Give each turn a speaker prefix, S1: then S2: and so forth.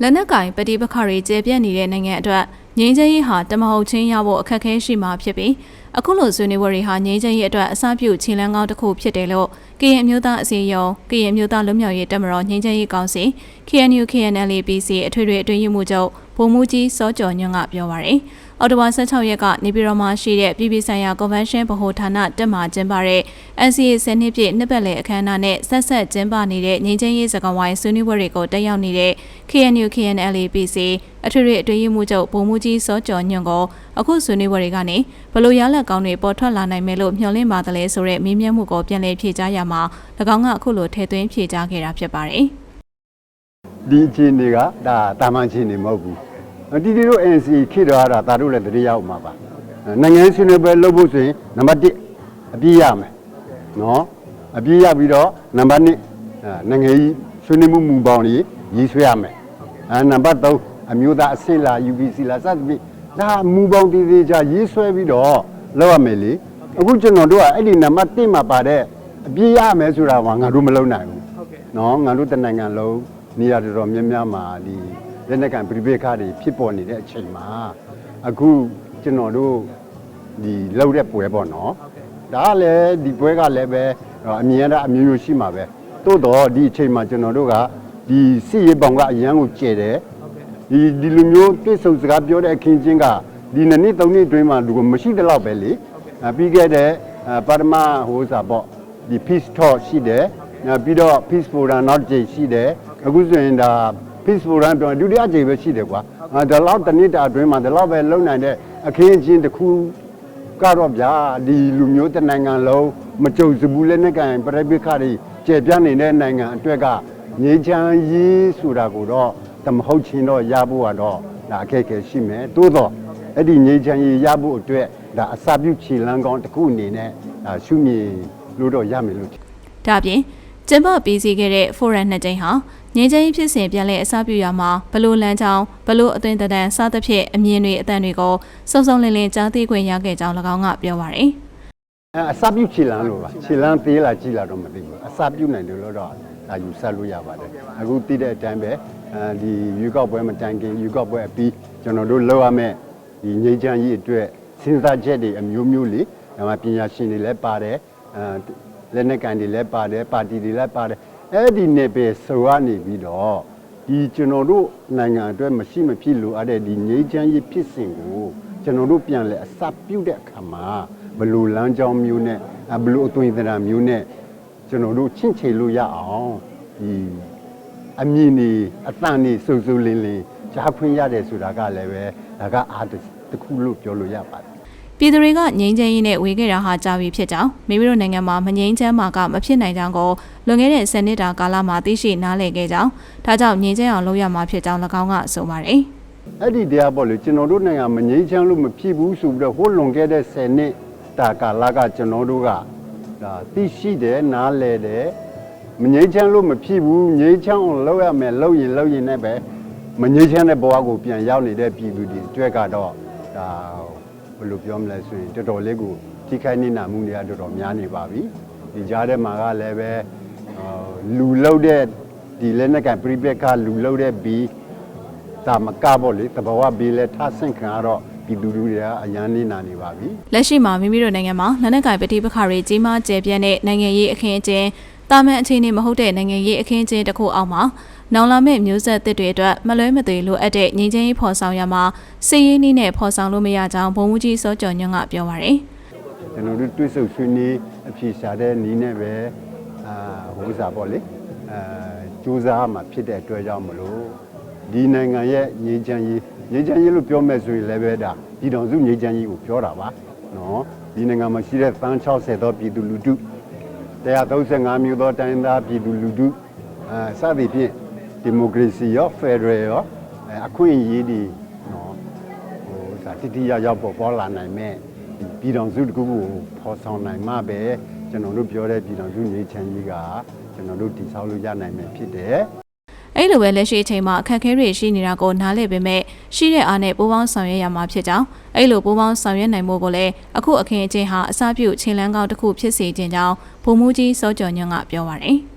S1: လက်နက်ကင်ပဋိပက္ခတွေကျေပြန့်နေတဲ့နိုင်ငံအတွက်ငြိမ်းချမ်းရေးဟာတမဟုတ်ချင်းရဖို့အခက်အခဲရှိမှာဖြစ်ပြီးအခုလိုဆွေးနွေးပွဲတွေဟာငြိမ်းချမ်းရေးအတွက်အစပြုခြေလှမ်းကောင်းတစ်ခုဖြစ်တယ်လို့ကရင်အမျိုးသားအစည်းအရုံးကရင်အမျိုးသားလွတ်မြောက်ရေးတပ်မတော်ငြိမ်းချမ်းရေးကောင်စီ KNU KNLAPC အထွေထွေအတွင်းရေးမှူးချုပ်ဗိုလ်မှူးကြီးစောကျော်ညွန့်ကပြောပါရယ်အော်တိုဝါ16ရက်ကနေပြည်တော်မှာရှိတဲ့ပြည်ပဆိုင်ရာ Convention ဗဟိုဌာနတက်မှာကျင်းပတဲ့ NCA 10နှစ်ပြည့်နှစ်ပတ်လည်အခမ်းအနားနဲ့ဆက်ဆက်ကျင်းပနေတဲ့ငြိမ်းချမ်းရေးစကားဝိုင်းဆွေးနွေးပွဲတွေကိုတက်ရောက်နေတဲ့ KNU KNLAPC အထွေထွေအတွင်းရေးမှူးချုပ်ဗိုလ်မှူးကြီးစောကျော်ညွန့်ကိုအခုဆွေးနွေးပွဲတွေကနေဘလို့ရလက်ကောင်းတွေပေါ်ထွက်လာနိုင်မယ်လို့မျှော်လင့်ပါတယ်လဲဆိုတဲ့မေးမြန်းမှုကိုပြန်လည်ဖြေကြားရမှာ၎င်းကအခုလိုထည့်သွင်းဖြေကြားခဲ့တာဖြစ်ပါတယ်။
S2: ဒီအခြေအနေကဒါတာမန်အခြေအနေမဟုတ်ဘူးတီတီတို့ NC ခေတ်တော့အဲ့ဒါဒါတို့လည်းတတိယအောင်မှာပါနိုင်ငံရေးဆွေးနွေးပွဲလုပ်ဖို့ဆိုရင်နံပါတ်1အပြည့်ရမယ်နော်အပြည့်ရပြီးတော့နံပါတ်2အဲနိုင်ငံရေးဆွေးနွေးမှုမူပေါင်းကြီးရေးဆွဲရမယ်အဲနံပါတ်3အမျိုးသားအဆင့်လာ UPC လာစသဖြင့်ဒါမူပေါင်းတည်တည်ချရေးဆွဲပြီးတော့လုပ်ရမယ်လေအခုကျွန်တော်တို့ကအဲ့ဒီနံပါတ်1မှာပါတဲ့အပြည့်ရမယ်ဆိုတာကငါတို့မလုပ်နိုင်ဘူး
S3: ဟုတ်ကဲ့
S2: နော်ငါတို့တနိုင်ငံလုံး နေရာတော်တော်များများမှာဒီလက်နက်ကန်ပြိပခါတွေဖြစ်ပေါ်နေတဲ့အချိန်မှာအခုကျွန်တော်တို့ဒီလောက်တဲ့ပွဲပေါ့နော်ဒါကလည်းဒီပွဲကလည်းပဲအမြင်ရအမျိုးမျိုးရှိမှာပဲတိုးတော့ဒီအချိန်မှာကျွန်တော်တို့ကဒီစစ်ရေးပေါင်ကအရန်ကိုကျဲတယ်ဒီဒီလူမျိုးပြည့်စုံစကားပြောတဲ့အခင်းချင်းကဒီနှစ်နှစ်သုံးနှစ်အတွင်းမှာလူကမရှိတဲ့လောက်ပဲလေအဲပြီးခဲ့တဲ့အဲပါရမဟိုစာပေါ့ဒီ peace talk ရှိတယ်နောက်ပြီးတော့ peace forum နောက်တစ်ကြိမ်ရှိတယ် အခုဆိုရင်ဒါ peace forum ပြောရင်ဒုတိယကြိမ်ပဲရှိတယ်ကွာအာဒါလောက်တစ်နှစ်တာအတွင်းမှာဒါလောက်ပဲလုံနိုင်တဲ့အခင်းအကျင်းတစ်ခုကတော့ဗျာဒီလူမျိုးတစ်နိုင်ငံလုံးမကြုံစဘူးလက်နဲ့ကန်ပြိပိခါတွေကျေပြန့်နေတဲ့နိုင်ငံအတွက်ကငြိမ်းချမ်းရေးဆိုတာကိုတော့တမဟုတ်ချင်းတော့ရဖို့ကတော့ဒါအခက်အခဲရှိမယ်တိုးတော့အဲ့ဒီငြိမ်းချမ်းရေးရဖို့အတွက်ဒါအစာပြုခြေလမ်းကောင်းတစ်ခုအနေနဲ့ဒါရှုမြင်လို့တော့ရမယ်လို့
S1: ဒါအပြင်ကျင်းပပြီးစီးခဲ့တဲ့ forum နှစ်ကြိမ်ဟာ ငင်းချင်းဖြစ်စဉ်ပြန်လည်အစပြုရမှာဘလို့လမ်းကြောင်းဘလို့အသွင်တန်စသဖြင့်အမြင်တွေအတန်တွေကိုစုံစုံလင်လင်ကြားသိခွင့်ရခဲ့ကြောင်း၎င်းကပြောပါရယ်
S2: အဲအစာပြုတ်ခြေလန်းလို့ပါခြေလန်းသေးလာကြည့်လာတော့မသိဘူးအစာပြုတ်နိုင်တယ်လို့တော့ဒါယူဆလို့ရပါတယ်အခုသိတဲ့အတိုင်းပဲအဲဒီယူကောက်ပွဲမတိုင်ခင်ယူကောက်ပွဲအပြီးကျွန်တော်တို့လောက်ရမယ်ဒီငြိမ်းချမ်းရေးအတွက်စဉ်းစားချက်တွေအမျိုးမျိုးလေဒါမှပညာရှင်တွေလည်းပါတယ်အဲလက်နက်ကန်တွေလည်းပါတယ်ပါတီတွေလည်းပါတယ် အဲ့ဒီနယ်ပယ်ဆိုရနေပြီးတော့ဒီကျွန်တော်တို့နိုင်ငံအတွက်မရှိမဖြစ်လို့အဲ့ဒီငြိမ်းချမ်းရေးဖြစ်စဉ်ကိုကျွန်တော်တို့ပြန်လဲအစပြုတ်တဲ့အခါမှာဘယ်လိုလမ်းကြောင်းမျိုးနဲ့အဲဘယ်လိုအသွင်သဏ္ဍာန်မျိုးနဲ့ကျွန်တော်တို့ချင့်ချေလို့ရအောင်ဒီအမြင်နေအတန်နေစူစူလင်းလင်းကြားခွင့်ရတယ်ဆိုတာကလည်းပဲဒါကအားတစ်ခုလို့ပြောလို့ရပါတယ်
S1: ပြည်သူတွေကငြိမ်းချမ်းရေးနဲ့ဝေခဲ့တာဟာကြာပြီဖြစ်ကြောင်းမိမိတို့နိုင်ငံမှာမငြိမ်းချမ်းမှာကမဖြစ်နိုင်ကြောင်းကိုလွန်ခဲ့တဲ့10နှစ်တာကာလမှာသိရှိနားလည်ခဲ့ကြောင်းဒါကြောင့်ငြိမ်းချမ်းအောင်လုပ်ရမှာဖြစ်ကြောင်း၎င်းကဆိုပါတယ်
S2: အဲ့ဒီတရားပေါ့လေကျွန်တော်တို့နိုင်ငံမငြိမ်းချမ်းလို့မဖြစ်ဘူးဆိုပြီးတော့ဟိုလွန်ခဲ့တဲ့10နှစ်တာကာလကကျွန်တော်တို့ကဒါသိရှိတယ်နားလည်တယ်မငြိမ်းချမ်းလို့မဖြစ်ဘူးငြိမ်းချမ်းအောင်လုပ်ရမယ်လုပ်ရင်လုပ်ရင်လည်းပဲမငြိမ်းချမ်းတဲ့ဘဝကိုပြန်ရောက်နေတဲ့ပြည်သူတွေအတွက်ကတော့ဒါ ဘယ်လိုပြောမလဲဆိုရင်တော်တော်လေးကိုထိခိုက်နေနာမှုတွေကတော်တော်များနေပါပြီဒီကြားထဲမှာကလည်းပဲအာလူလောက်တဲ့ဒီလက်နက်ကပြိပက်ကလူလောက်တဲ့ဘီဒါမကပေါ့လေတဘာဝဘေးလဲထဆင့်ခံရတော့ပြည်သူလူတွေကအရန်နေနာနေပါပြီ
S1: လက်ရှိမှာမိမိတို့နိုင်ငံမှာလက်နက်ကိုင်ပဋိပက္ခတွေကြီးမားကျယ်ပြန့်တဲ့နိုင်ငံရေးအခင်းအကျင်းတာမန်အခြေအနေမဟုတ်တဲ့နိုင်ငံရေးအခင်းအကျင်းတစ်ခုအောက်မှာနောင်လာမယ့်မျိုးဆက်သစ်တွေအတွက်မလွဲမသွေလိုအပ်တဲ့ငြိမ်းချမ်းရေးဖော်ဆောင်ရမှာစီးရင်းနည်းနဲ့ဖော်ဆောင်လို့မရကြောင်းဘုံမူကြီးစောကျော်ညွန့်ကပြောပါရယ်
S2: ကျွန်တော်တို့တွေးဆုပ်ဆွေးနွေးအဖြေရှာတဲ့နီးနဲ့ပဲအာဟိုဥစားပေါ့လေအဲစူးစမ်းမှဖြစ်တဲ့အတွက်ကြောင့်မလို့ဒီနိုင်ငံရဲ့ငြိမ်းချမ်းရေးငြိမ်းချမ်းရေးလို့ပြောမဲ့ဆိုရင်လည်းပဲဒါဒီတော်စုငြိမ်းချမ်းရေးကိုပြောတာပါနော်ဒီနိုင်ငံမှာရှိတဲ့သန်း60သောပြည်သူလူထု135မျိုးသောတိုင်းရင်းသားပြည်သူလူထုအဲစသည်ဖြင့် ဒီမိုကရေစီရောဖက်ဒရယ်ရောအဲအခွင့်အရေးတွေနော်ဟိုစာတိတိယောက်ယောက်ပေါ်ပေါ်လာနိုင်မဲ့ဒီပြည်တော်စုတစ်ခုကိုဖော်ဆောင်နိုင်မှပဲကျွန်တော်တို့ပြောတဲ့ပြည်တော်စုငြိမ်းချမ်းရေးကကျွန်တော်တို့တည်ဆောက်လို့ရနိုင်မယ်ဖြစ်တယ်
S1: အဲ့လိုပဲလက်ရှိအချိန်မှာအခက်အခဲတွေရှိနေတာကိုနားလည်ပေမဲ့ရှိတဲ့အားနဲ့ပူးပေါင်းဆောင်ရွက်ရမှာဖြစ်ကြောင်းအဲ့လိုပူးပေါင်းဆောင်ရွက်နိုင်ဖို့ကိုလည်းအခုအခင်းအကျင်းဟာအစပြုခြေလန်းကောင်းတစ်ခုဖြစ်စေခြင်းကြောင်းဘုံမူကြီးစောကျော်ညွန့်ကပြောပါရယ်